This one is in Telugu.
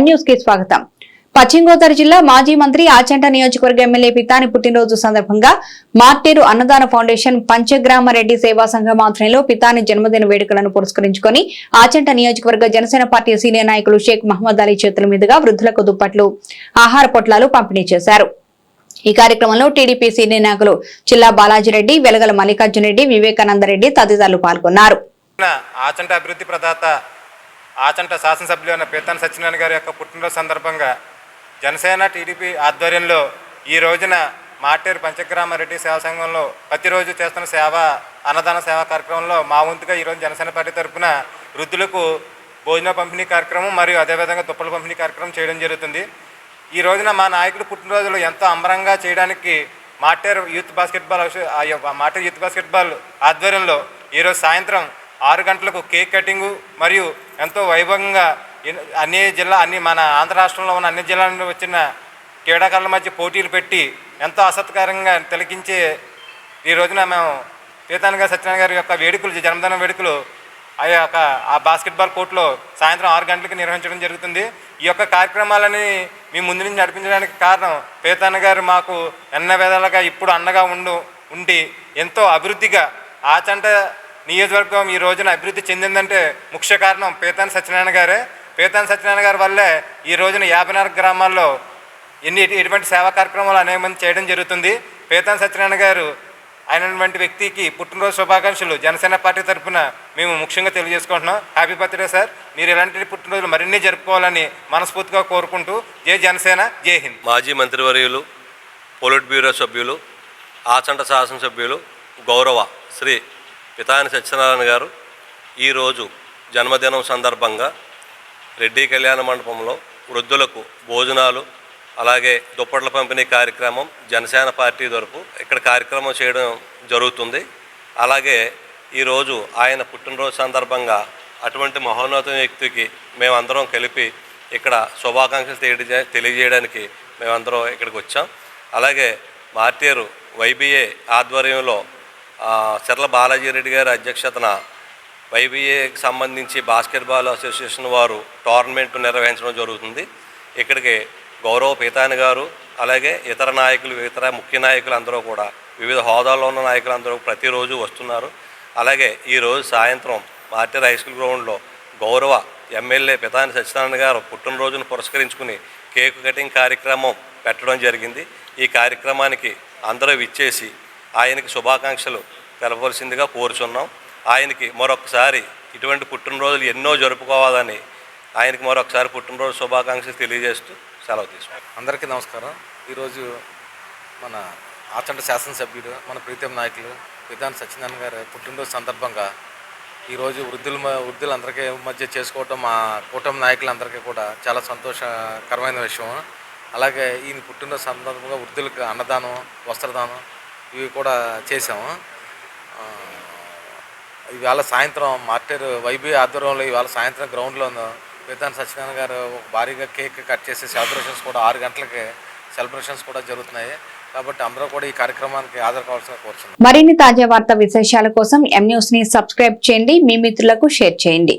న్యూస్కి స్వాగతం. పశ్చిమ గోదావరి జిల్లా మాజీ మంత్రి ఆచంట నియోజకవర్గ ఎమ్మెల్యే పితాని పుట్టినరోజు సందర్భంగా మార్టేరు అన్నదాన ఫౌండేషన్ పంచగ్రామ రెడ్డి సేవా సంఘం ఆధ్వర్యంలో పితాని జన్మదిన వేడుకలను పురస్కరించుకొని ఆచంట నియోజకవర్గ జనసేన పార్టీ సీనియర్ నాయకులు షేక్ మహమ్మద్ అలీ చేతుల మీదుగా వృద్ధులకు దుప్పట్లు ఆహార పొట్లాలు పంపిణీ చేశారు. ఈ కార్యక్రమంలో టీడీపీ సీనియర్ నాయకులు చిల్లా బాలాజీరెడ్డి వెలగల మల్లికార్జునరెడ్డి వివేకానందరెడ్డి తదితరులు పాల్గొన్నారు. ఆచంట అభివృద్ధి ప్రదాత ఆచంట శాసనసభ్యులు అయిన పీతాన్ సత్యనారాయణ గారి యొక్క పుట్టినరోజు సందర్భంగా జనసేన టీడీపీ ఆధ్వర్యంలో ఈ రోజున మాటేరు పంచగ్రామ రెడ్డి సేవా సంఘంలో ప్రతిరోజు చేస్తున్న సేవ అన్నదాన సేవా కార్యక్రమంలో మా వంతుగా ఈరోజు జనసేన పార్టీ తరఫున వృద్ధులకు భోజన పంపిణీ కార్యక్రమం మరియు అదేవిధంగా దుప్పల పంపిణీ కార్యక్రమం చేయడం జరుగుతుంది. ఈ రోజున మా నాయకుడు పుట్టినరోజులు ఎంతో అంబరంగా చేయడానికి Materu youth basketball association- Materu youth basketball ఆధ్వర్యంలో ఈరోజు సాయంత్రం ఆరు గంటలకు కేక్ కటింగు మరియు ఎంతో వైభవంగా అన్ని జిల్లా అన్ని మన ఆంధ్ర రాష్ట్రంలో ఉన్న అన్ని జిల్లాల నుండి వచ్చిన క్రీడాకారుల మధ్య పోటీలు పెట్టి ఎంతో ఆసక్తికరంగా తిలకించే ఈ రోజున మేము పీతాన్ గారి సత్యనారాయణ గారి యొక్క వేడుకలు జన్మదిన వేడుకలు ఆ యొక్క ఆ బాస్కెట్బాల్ కోర్టులో సాయంత్రం ఆరు గంటలకు నిర్వహించడం జరుగుతుంది. ఈ యొక్క కార్యక్రమాలని మీ ముందు నుంచి నడిపించడానికి కారణం పీతాన్న గారు మాకు ఎన్న విధాలుగా ఇప్పుడు అండగా ఉండు ఉండి ఎంతో అభివృద్ధిగా ఆచంట నియోజకవర్గం ఈ రోజున అభివృద్ధి చెందిందంటే ముఖ్య కారణం పీతాన్ సత్యనారాయణ గారే. పీతాన్ సత్యనారాయణ గారి వల్లే ఈ రోజున యాభై నాలుగు గ్రామాల్లో ఎన్ని ఎటువంటి సేవా కార్యక్రమాలు అనేక మంది చేయడం జరుగుతుంది. పేతాన్ సత్యనారాయణ గారు అయినటువంటి వ్యక్తికి పుట్టినరోజు శుభాకాంక్షలు. జనసేన పార్టీ తరఫున మేము ముఖ్యంగా తెలియజేసుకుంటున్నాం. Happy birthday sir. మీరు ఇలాంటి పుట్టినరోజులు మరిన్ని జరుపుకోవాలని మనస్ఫూర్తిగా కోరుకుంటూ జై జనసేన జై హింద్. మాజీ మంత్రివర్యులు పొలిట్ బ్యూరో సభ్యులు ఆచంట శాసనసభ్యులు గౌరవ శ్రీ పితాని సత్యనారాయణ గారు ఈరోజు జన్మదినం సందర్భంగా రెడ్డి కళ్యాణ మండపంలో వృద్ధులకు భోజనాలు అలాగే దుప్పట్ల పంపిణీ కార్యక్రమం జనసేన పార్టీ తరపు ఇక్కడ కార్యక్రమం చేయడం జరుగుతుంది. అలాగే ఈరోజు ఆయన పుట్టినరోజు సందర్భంగా అటువంటి మహోన్నత వ్యక్తికి మేమందరం కలిపి ఇక్కడ శుభాకాంక్షలు తెలియజే తెలియజేయడానికి మేమందరం ఇక్కడికి వచ్చాం. అలాగే మార్టీరు వైబీఏ ఆధ్వర్యంలో చెర్ల బాలాజీ రెడ్డి గారి అధ్యక్షతన వైబీఏకి సంబంధించి బాస్కెట్బాల్ అసోసియేషన్ వారు టోర్నమెంట్ నిర్వహించడం జరుగుతుంది. ఇక్కడికి గౌరవ పీతాని గారు అలాగే ఇతర నాయకులు ఇతర ముఖ్య నాయకులు అందరూ కూడా వివిధ హోదాల్లో ఉన్న నాయకులు అందరూ ప్రతిరోజు వస్తున్నారు. అలాగే ఈరోజు సాయంత్రం మార్టీర్ హై స్కూల్ గ్రౌండ్లో గౌరవ ఎమ్మెల్యే పితాని సత్యనారాయణ గారు పుట్టినరోజును పురస్కరించుకుని కేక్ కటింగ్ కార్యక్రమం పెట్టడం జరిగింది. ఈ కార్యక్రమానికి అందరూ విచ్చేసి ఆయనకి శుభాకాంక్షలు తెలపవలసిందిగా కోరుచున్నాం. ఆయనకి మరొకసారి ఇటువంటి పుట్టినరోజులు ఎన్నో జరుపుకోవాలని ఆయనకి మరొకసారి పుట్టినరోజు శుభాకాంక్షలు తెలియజేస్తూ సెలవు తీసుకున్నాం అందరికీ నమస్కారం. ఈరోజు మన ఆచండ శాసనసభ్యుడు మన ప్రీతం నాయకులు విధాన్ సత్యనారాయణ గారి పుట్టినరోజు సందర్భంగా ఈరోజు వృద్ధుల మ- వృద్ధులందరికీ మధ్య చేసుకోవటం మా కూటమి నాయకులందరికీ కూడా చాలా సంతోషకరమైన విషయం. అలాగే ఈయన పుట్టినరోజు సందర్భంగా వృద్ధులకు అన్నదానం వస్త్రదానం ఇవి కూడా చేసాము ఇవాళ సాయంత్రం మార్టర్ వైబీ ఆధ్వర్యంలో ఇవాళ సాయంత్రం గ్రౌండ్లో విధాన్ సత్యనారాయణ గారు ఒక భారీగా కేక్ కట్ చేసి సెలబ్రేషన్స్ కూడా ఆరు గంటలకి సెలబ్రేషన్స్ కూడా జరుగుతున్నాయి. కాబట్టి అందరూ కూడా ఈ కార్యక్రమానికి హాజరు కావాల్సిన కోరుతున్నాం మరిన్ని తాజా వార్త విశేషాల కోసం ఎం న్యూస్ని సబ్స్క్రైబ్ చేయండి. మీ మిత్రులకు షేర్ చేయండి.